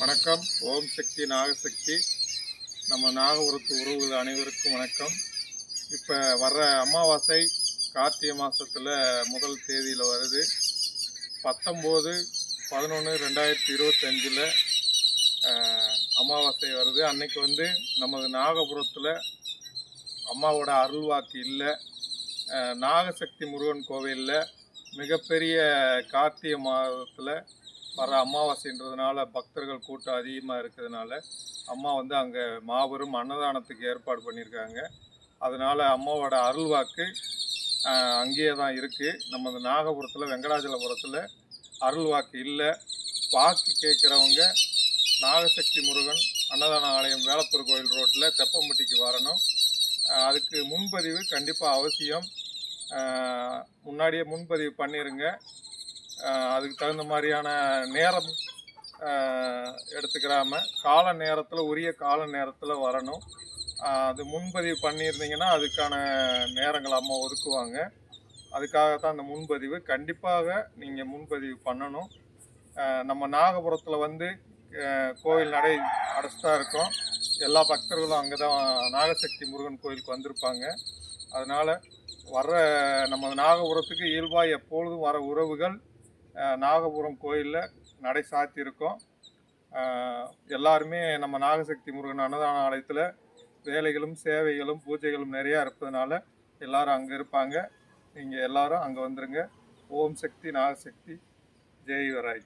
வணக்கம். ஓம் சக்தி நாகசக்தி. நம்ம நாகபுரத்து உறவுகள் அனைவருக்கும் வணக்கம். இப்போ வர்ற அமாவாசை கார்த்திகை மாதத்தில் முதல் தேதியில் வருது. பத்தொம்போது பதினொன்று ரெண்டாயிரத்தி இருபத்தஞ்சில் அமாவாசை வருது. அன்னைக்கு வந்து நமது நாகபுரத்தில் அம்மாவோட அருள்வாக்கு இல்லை. நாகசக்தி முருகன் கோவிலில் மிகப்பெரிய கார்த்திகை மாதத்தில் வர அமாவாசைன்றதுனால பக்தர்கள் கூட்டம் அதிகமாக இருக்கிறதுனால அம்மா வந்து அங்கே மாபெரும் அன்னதானத்துக்கு ஏற்பாடு பண்ணியிருக்காங்க. அதனால் அம்மாவோட அருள்வாக்கு அங்கேயே தான் இருக்குது நமது நாகபுரத்தில் வெங்கடாச்சலபுரத்தில் அருள்வாக்கு இல்லை. வாக்கு கேட்குறவங்க நாகசக்தி முருகன் அன்னதான ஆலயம் வேலப்பூர் கோயில் ரோட்டில் தெப்பம்பட்டிக்கு வரணும். அதுக்கு முன்பதிவு கண்டிப்பாக அவசியம். முன்னாடியே முன்பதிவு பண்ணிடுங்க அதுக்கு தகுந்த மாதிரியான நேரம் எடுத்துக்கிறாம கால நேரத்தில் உரிய கால நேரத்தில் வரணும். அது முன்பதிவு பண்ணியிருந்தீங்கன்னா அதுக்கான நேரங்கள் அம்மா ஒதுக்குவாங்க. அதுக்காக தான் அந்த முன்பதிவு. கண்டிப்பாக நீங்கள் முன்பதிவு பண்ணணும். நம்ம நாகபுரத்தில் வந்து கோவில் நடை அடைச்சிட்டா இருக்கும். எல்லா பக்தர்களும் அங்கே தான் நாகசக்தி முருகன் கோயிலுக்கு வந்திருப்பாங்க. அதனால் வர்ற நம்ம நாகபுரத்துக்கு இயல்பாக எப்பொழுதும் வர உறவுகள் நாகபுரம் கோயிலில் நடை சாத்தியிருக்கோம் எல்லாருமே நம்ம நாகசக்தி முருகன் அன்னதான ஆலயத்தில் வேலைகளும் சேவைகளும் பூஜைகளும் நிறையா இருப்பதனால எல்லாரும் அங்கே இருப்பாங்க. நீங்கள் எல்லாரும் அங்கே வந்துருங்க. ஓம் சக்தி நாகசக்தி. ஜெய்வராய்